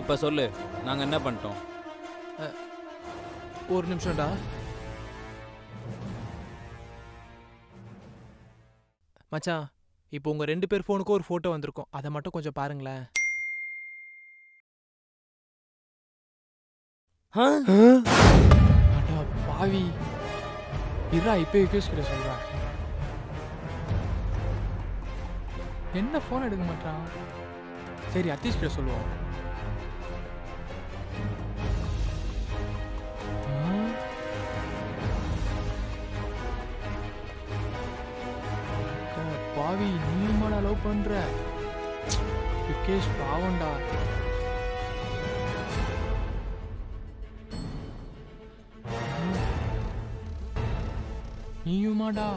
இப்போ சொல்லு நாங்கள் என்ன பண்ணிட்டோம்? ஒரு நிமிஷம்டா. மச்சான் இப்போ உங்க ரெண்டு பேர் ஃபோனுக்கும் ஒரு ஃபோட்டோ வந்திருக்கும். அதை மட்டும் கொஞ்சம் பாருங்களேன். அடா பாவி. இருடா இப்போ யூகேஷ் கிட்ட சொல்றேன் என்ன ஃபோன் எடுக்க மாட்டான் சரி அத்தீஷ் கிட்ட சொல்லுவோம். அட பாவி நீமாடா லவ் பண்ற? விகேஷ் பாவண்டா நீயுமாடா.